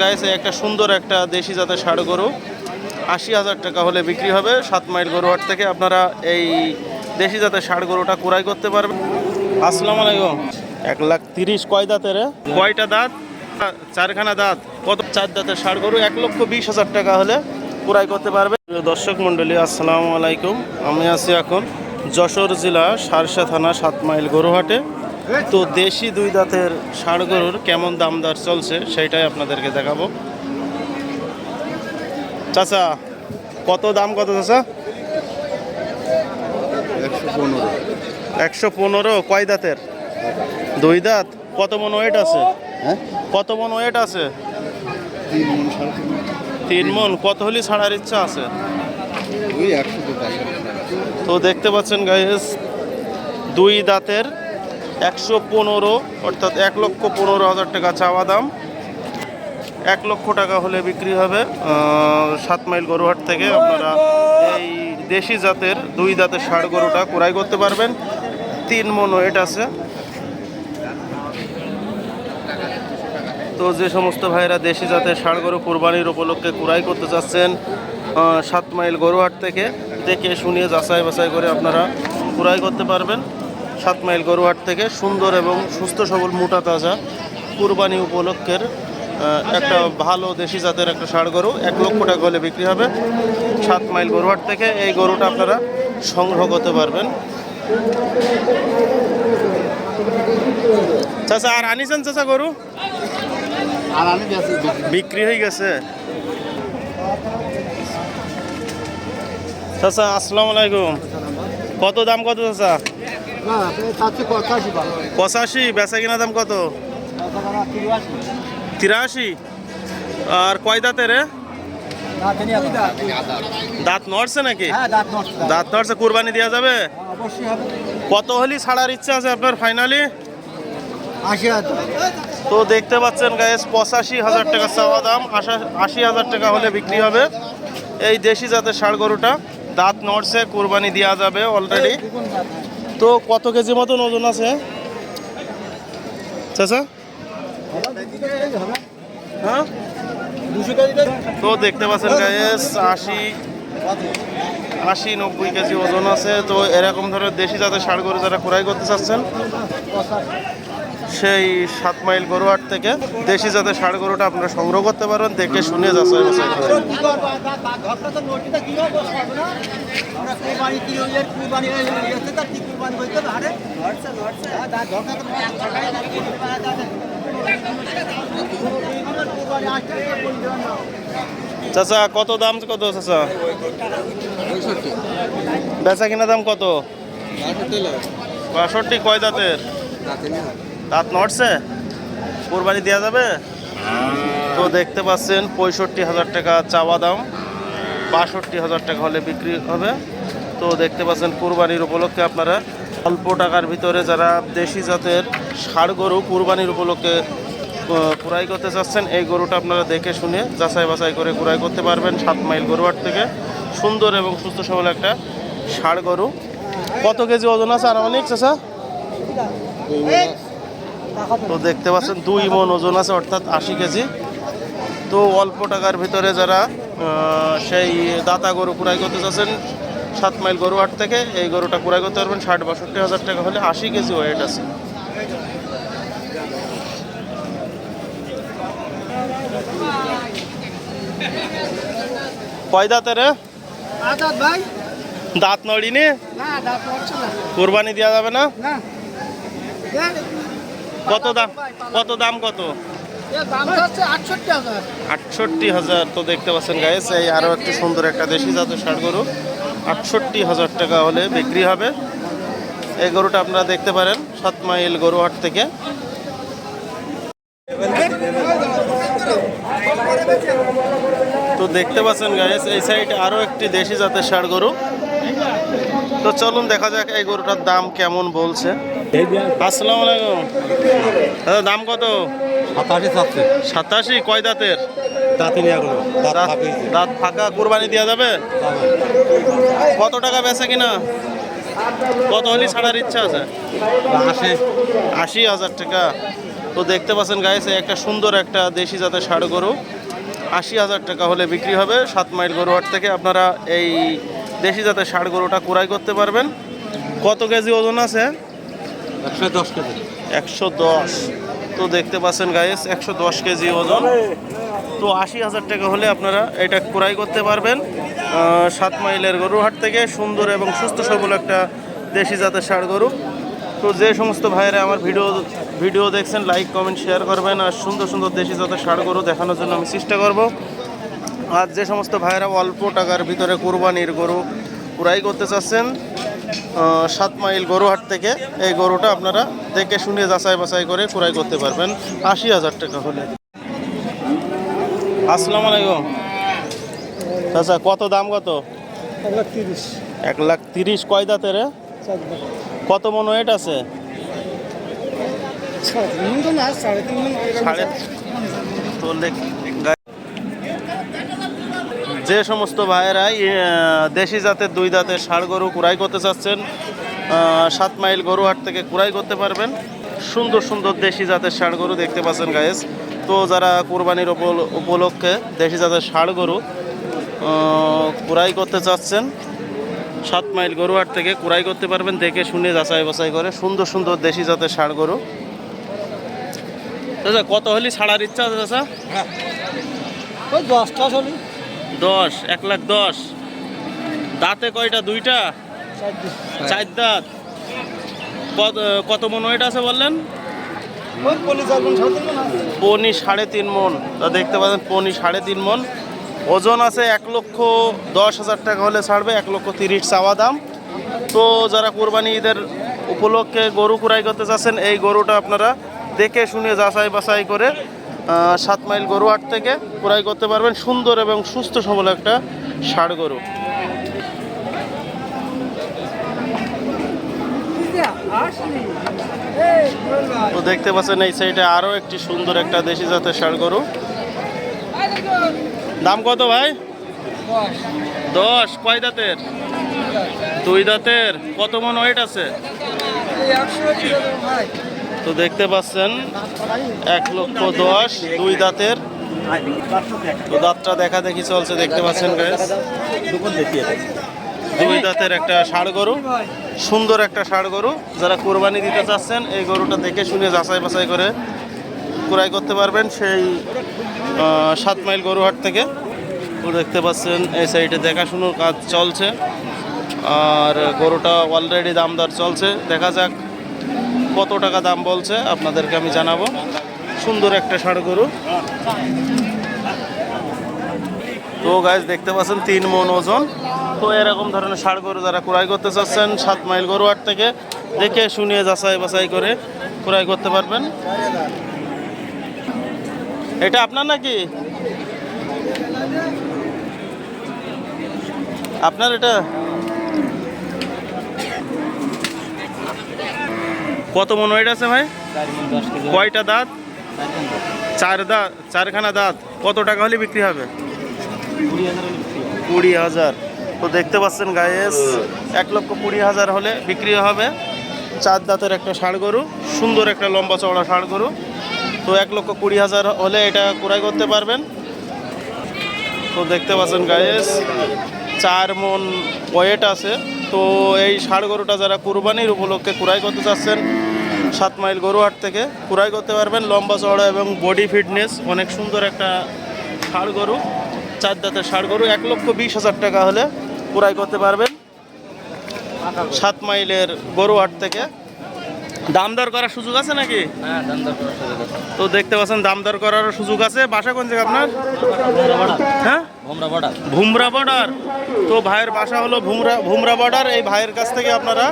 গাইছে একটা সুন্দর একটা দেশি জাতের ষাড় গরু। আশি হাজার টাকা হলে বিক্রি হবে সাত মাইল গরুহাট থেকে। আপনারা এই দেশি জাতের ষাড় গরুটা কুড়াই করতে পারবেন। আসসালামু আলাইকুম। এক লাখ তিরিশ কয় দাঁতের কয়টা দাঁত? চারখানা দাঁত। কত? চার দাঁতের ষাড় গরু এক লক্ষ বিশ হাজার টাকা হলে কুড়াই করতে পারবে দর্শক মণ্ডলী আসসালামু আলাইকুম। আমি আছি এখন যশোর জেলা সারসা থানা সাত মাইল গরুহাটে। তো দেশি দুই দাঁতের ষাড় গরুর কেমন দাম দর চলছে সেটাই আপনাদেরকে দেখাবো। চাচা কত দাম কত চাচা? একশো পনেরো। কয় দাঁতের? দুই দাঁত। কত মন ওয়েট আছে? হ্যাঁ? কত মন ওয়েট আছে? তিন মন কত হলে ছাড়ার ইচ্ছা আছে? তো তো দেখতে পাচ্ছেন গাইস দুই দাঁতের একশো পনেরো, অর্থাৎ এক লক্ষ পনেরো হাজার টাকা চাওয়া দাম। এক লক্ষ টাকা হলে বিক্রি হবে সাত মাইল গরুহাট থেকে। আপনারা এই দেশি জাতের দুই দাঁতের ষাড় গরুটা ক্রয় করতে পারবেন। তিন মন ওয়েট আছে। তো যে সমস্ত ভাইরা দেশি জাতের ষাড় গরু কোরবানির উপলক্ষে কুড়াই করতে চাচ্ছেন সাত মাইল গরুহাট থেকে, দেখে শুনিয়ে যাচাই বাছাই করে আপনারা ক্রয় করতে পারবেন। সাত মাইল গরুহাট থেকে সুন্দর এবং সুস্থ সবল মোটা তাজা কুরবানি উপলক্ষের একটা ভালো দেশি জাতের একটা ষাড় গরু। এক লক্ষ টাকা হলে বিক্রি হবে সাত মাইল গরুহাট থেকে। এই গরুটা আপনারা সংগ্রহ করতে পারবেন। চাচা আর আনিছেন চাচা গরু? আর বিক্রি হয়ে গেছে। চাচা আসসালামু আলাইকুম। কত দাম কত চাচা? পঁচাশি বেচা কিনা দাম কত? তিরাশি? আর কয় দাঁতে রে দাঁত নড়ছে নাকি? হ্যাঁ দাঁত নড়ছে। কুরবানি দেওয়া যাবে? কত হলি ছাড়ার ইচ্ছা আছে আপনার ফাইনালি? তো দেখতে পাচ্ছেন গায়েস পঁচাশি হাজার টাকা চাওয়া দাম আশা- আশি হাজার টাকা হলে বিক্রি হবে। এই দেশি জাতের ষাড় গরুটা দাঁত নড়ছে কুরবানি দেওয়া যাবে অলরেডি তো কত কেজি মতন ওজন আছে? হ্যাঁ? তো। দেখতে পাচ্ছেন গায়েস আশি আশি, নব্বই কেজি ওজন আছে। তো এরকম ধরনের দেশি জাতের সার গরু যারা ক্রয় করতে চাচ্ছেন সেই সাত মাইল গরু গরুহাট থেকে দেশি জাতের ষাড় গরুটা আপনারা সংগ্রহ করতে পারবেন, দেখে শুনে যাচাই বাছাই চাচা, কত দাম কত চাচা? বেচা কিনা দাম কত? বাষট্টি কয় দাঁতের? দাঁত নড়ছে? কোরবানি দেওয়া যাবে? তো দেখতে পাচ্ছেন পঁয়ষট্টি হাজার টাকা চাওয়া দাম। বাষট্টি হাজার টাকা হলে বিক্রি হবে। তো দেখতে পাচ্ছেন কুরবানির উপলক্ষে আপনারা অল্প টাকার ভিতরে যারা দেশি জাতের ষাড় গরু কুরবানির উপলক্ষে কুড়াই করতে চাচ্ছেন এই গরুটা আপনারা দেখে শুনে যাচাই বাছাই করে কুড়াই করতে পারবেন সাত মাইল গরুহাট থেকে। সুন্দর এবং সুস্থ সবল একটা ষাড় গরু। কত কেজি ওজন আছে আনুমানিক চাষা তো দেখতে পাচ্ছেন দুই মন ওজন আছে অর্থাৎ আশি কেজি। তো অল্প টাকার ভিতরে যারা সেই দাতা গরু কুড়াই করতে চাচ্ছেন সাত মাইল গরু হাট থেকে এই গরুটা কুড়াই করতে পারবেন ষাট বাষট্টি হাজার টাকা হলে আশি কেজি ওয়েট আছে। কয় দাঁতের? দাঁত নড়িনি? কোরবানি দেওয়া যাবে না? কত দাম? কত দাম কত? আটষট্টি হাজার। তো দেখতে পাচ্ছেন গাইস এই আরও একটি সুন্দর একটা দেশি জাতের ষাট গরু। আটষট্টি হাজার টাকা হলে বিক্রি হবে। এই গরুটা আপনারা দেখতে পারেন সাত মাইল গরুহাট থেকে। তো দেখতে পাচ্ছেন গাইস এই সাইডে আরও একটি দেশি জাতের ষাট গরু। তো চলুন দেখা যাক এই গরুটার দাম কেমন বলছে। আসসালামু আলাইকুম। দাদা দাম কত? সাতাশি চাচ্ছে সাতাশি? কয় দাঁতের? দাঁতি ফাঁকা কুরবানি দেওয়া যাবে? কত টাকা বেচে কিনা? কত হলে ছাড়ার ইচ্ছা আছে? আশি। হাজার টাকা। তো দেখতে পাচ্ছেন গাইছে একটা সুন্দর একটা দেশি জাতের ষাড় গরু। আশি হাজার টাকা হলে বিক্রি হবে। সাত মাইল গরু গরুহাট থেকে আপনারা এই দেশি জাতের ষাড় গরুটা ক্রয় করতে পারবেন। কত কেজি ওজন আছে? একশো দশ কেজি। একশো দশ। তো দেখতে পাচ্ছেন গাইস একশো দশ কেজি ওজন। তো আশি হাজার টাকা হলে আপনারা এটা ক্রয় করতে পারবেন। সাত মাইলের গরুহাট থেকে সুন্দর এবং সুস্থ সবল একটা দেশি জাতের ষাড় গরু। তো যে সমস্ত ভাইয়েরা আমার ভিডিও ভিডিও দেখছেন লাইক কমেন্ট শেয়ার করবেন। আর সুন্দর সুন্দর দেশি জাতের ষাড় গরু দেখানোর জন্য আমি চেষ্টা করব। আর যে সমস্ত ভাইয়েরা অল্প টাকার ভিতরে কোরবানির গরু ক্রয় করতে চাচ্ছেন সাত মাইল গরুহাট থেকে এই গরুটা আপনারা দেখে শুনে যাচাই বাছাই করে ক্রয় করতে পারবেন। আশি হাজার টাকা হলে। আসসালামু আলাইকুম। আচ্ছা কত দাম কত? এক লাখ তিরিশ। কয় দাঁতের? রে? কত মন ওয়েট আছে? সাড়ে তো যে সমস্ত ভাইয়েরা আহ, দেশি জাতের দুই দাঁতের ষাড় গরু কুড়াই করতে চাচ্ছেন সাত মাইল গরু হাট থেকে কুড়াই করতে পারবেন। সুন্দর সুন্দর দেশি জাতের ষাড় গরু দেখতে পাচ্ছেন গায়েস তো যারা কোরবানির উপল- উপলক্ষে দেশি জাতের ষাড় গরু কুড়াই করতে চাচ্ছেন সাত মাইল গরুহাট থেকে কুড়াই করতে পারবেন দেখে শুনে যাচাই বাছাই করে সুন্দর সুন্দর দেশি জাতের ষাড় গরু। কত হলি ছাড়ার ইচ্ছা আছে দাদা ওই দশটা চলি দশ, এক লাখ দশ। দাঁতে কয়টা? দুইটা? চার দাঁত। কত কত মন ওয়েট আছে বললেন? পনি সাড়ে তিন মন। দেখতে পাচ্ছেন, পনি সাড়ে তিন মন। ওজন আছে এক লক্ষ দশ হাজার টাকা হলে ছাড়বে, এক লক্ষ তিরিশ চাওয়া দাম। তো যারা কোরবানি ঈদের উপলক্ষে গরু কুড়াই করতে চাচ্ছেন, এই গরুটা আপনারা দেখে শুনে যাচাই বাছাই করে সাত মাইল গরু হাট থেকে ক্রয় করতে পারবেন সুন্দর এবং সুস্থ সবল একটা ষাড় গরু। তো দেখতে পাচ্ছেন এই সাইডে আরও একটি সুন্দর একটা দেশি জাতের ষাড় গরু। দাম কত ভাই? দশ। কয় দাঁতের? দুই দাঁতের। কত মন ওয়েট আছে? তো দেখতে পাচ্ছেন, এক লক্ষ দশ, দুই দাঁতের। তো দাঁতটা দেখা দেখি চলছে, দেখতে পাচ্ছেন। দুই দাঁতের একটা ষাড় গরু, সুন্দর একটা ষাড় গরু। যারা কোরবানি দিতে চাচ্ছেন, এই গরুটা দেখে শুনে যাচাই বাছাই করে ক্রয় করতে পারবেন সেই সাত মাইল গরুহাট থেকে। তো দেখতে পাচ্ছেন, এই সাইডে দেখাশুনোর কাজ চলছে। আর গরুটা অলরেডি দামদার চলছে। দেখা যাক কত টাকা দাম বলছে আপনাদেরকে আমি জানাব। সুন্দর একটা ষাড় গরু। তো গাছ দেখতে পাচ্ছেন তিন মন ওজন। তো এরকম ধরনের ষাড় গরু যারা ক্রয় করতে চাচ্ছেন, সাত মাইল গরু আট থেকে, দেখে শুনিয়ে যাচাই বাছাই করে ক্রয় করতে পারবেন। এটা আপনার নাকি? আপনার এটা? কত মন ওয়েট আছে ভাই? কয়টা দাঁত? চার দাঁত, চারখানা দাঁত। কত টাকা হলে বিক্রি হবে? কুড়ি হাজার। তো দেখতে পাচ্ছেন গায়েস এক লক্ষ কুড়ি হাজার হলে বিক্রি হবে। চার দাঁতের একটা ষাড় গরু, সুন্দর একটা লম্বা চওড়া ষাড় গরু। তো এক লক্ষ কুড়ি হাজার হলে এটা ক্রয় করতে পারবেন। তো দেখতে পাচ্ছেন গায়েস চার মন ওয়েট আছে। তো এই ষাড় গরুটা যারা কুরবানির উপলক্ষে কুরাই করতে চাচ্ছেন, সাত মাইল গরুহাট থেকে কুরাই করতে পারবেন। লম্বা চড়া এবং বডি ফিটনেস, অনেক সুন্দর একটা ষাড় গরু, চার দাঁতের ষাড় গরু, এক লক্ষ বিশ হাজার টাকা হলে কুরাই করতে পারবেন। সাত মাইলের গরুহাট থেকে দাম দর করার সুযোগ আছে নাকি? তো দেখতে পাচ্ছেন দাম দর করার সুযোগ আছে। বাসা কোন জায়গা আপনার? হ্যাঁ? ভুমরা বর্ডার। তো ভাইয়ের বাসা হলো ভুমরা ভুমরা বর্ডার। এই ভাইয়ের কাছ থেকে আপনারা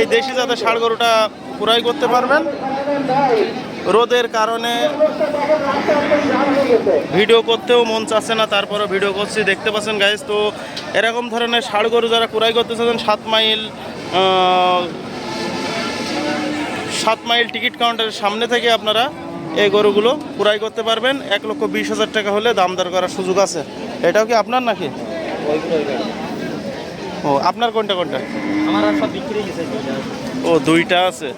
এই দেশি জাতের ষাড় গরুটা ক্রয় করতে পারবেন। রোদের কারণে ভিডিও করতেও মন চাচ্ছে না তারপরে ভিডিও করছি। দেখতে পাচ্ছেন গাইজ তো এরকম ধরনের ষাড় গরু যারা ক্রয় করতে চাচ্ছেন সাত মাইল সাত মাইল টিকিট কাউন্টারের সামনে থেকে আপনারা এই গরুগুলো ক্রয় করতে পারবেন। এক লক্ষ বিশ হাজার টাকা হলে দাম দর করার সুযোগ আছে। এটাও কি আপনার নাকি? ও আপনার কোনটা কোনটা? আমার সব বিক্রি ও দুইটা আছে।